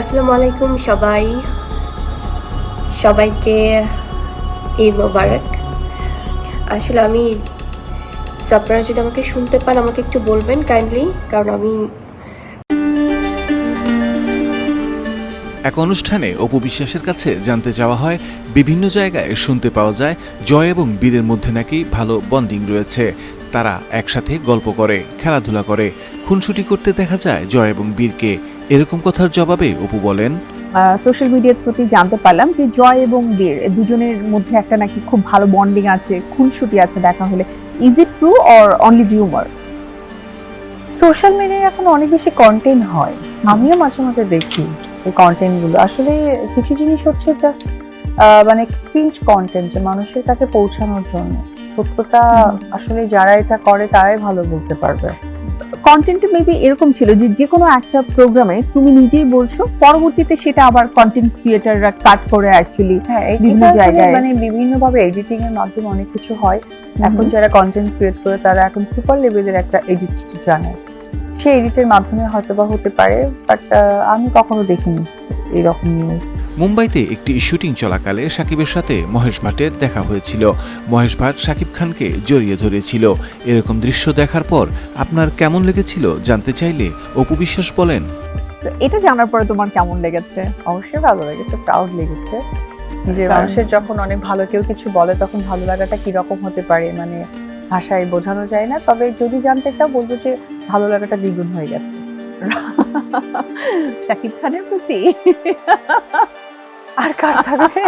আসসালামু আলাইকুম সবাই। সবাইকে ঈদ মোবারক। আসলে আমি আপনারা যদি আমাকে শুনতে পান, আমাকে একটু বলবেন কাইন্ডলি কারণ আমি এক অনুষ্ঠানে অপু বিশ্বাসের কাছে জানতে চাওয়া হয়, বিভিন্ন জায়গায় শুনতে পাওয়া যায়, জয় এবং বীরের মধ্যে নাকি ভালো বন্ডিং রয়েছে। তারা একসাথে গল্প করে, খেলাধুলা করে। খুনসুটি করতে দেখা যায় জয় এবং বীরকে। এরকম কথার জবাবে অপু বলেন সোশ্যাল মিডিয়ার থ্রুতে জানতে পারলাম যে জয় এবং বীর দুজনের মধ্যে একটা নাকি খুব ভালো বন্ডিং আছে খুনসুটি আছে দেখা হলে। Is it true or only rumour social মিডিয়ায় এখন অনেক বেশি কন্টেন্ট হয়। আমিও মাঝে মাঝে দেখি এই কন্টেন্টগুলো আসলে কিছু জিনিস হচ্ছে জাস্ট মানে ক্রিঞ্জ কন্টেন্ট যে মানুষের কাছে পৌঁছানোর জন্য। সত্যতা আসলে যারা এটা করে তারাই ভালো বলতে পারবে। কন্টেন্ট মেবি এরকম ছিল যে যে কোনো একটা প্রোগ্রামে তুমি নিজেই বলছো পরবর্তীতে সেটা আবার কন্টেন্ট ক্রিয়েটাররা কাট করে অ্যাকচুয়ালি হ্যাঁ বিভিন্ন জায়গায়। মানে বিভিন্ন ভাবে এডিটিং এর মাধ্যমে অনেক কিছু হয়। এখন যারা কন্টেন্ট ক্রিয়েট করে তারা এখন সুপার লেভেলের একটা এডিট জানে। সেই এডিটের মাধ্যমে হয়তো বা হতে পারে বাট আমি কখনো দেখিনি এরকম নিউজ মুম্বাইতে একটি শুটিং চলাকালে সাকিবের সাথে মহেশ ভাটের দেখা হয়েছিল। মহেশ ভাট সাকিব খানকে জড়িয়ে ধরেছিল। এরকম দৃশ্য দেখার পর আপনার কেমন লেগেছিল জানতে চাইলে অপু বিশ্বাস বলেন। তো এটা জানার পরে তোমার কেমন লেগেছে? অবশ্যই ভালো লেগেছে প্রাউড লেগেছে। নিজের কারণ- মানুষের যখন অনেক ভালো কেউ কিছু বলে তখন ভালো লাগাটা কীরকম হতে পারে? মানে ভাষায় বোঝানো যায় না। তবে যদি জানতে চাও বলব যে ভালো লাগাটা দ্বিগুণ হয়ে গেছে। শাকিব খানের প্রতি। আর কার থাকবে?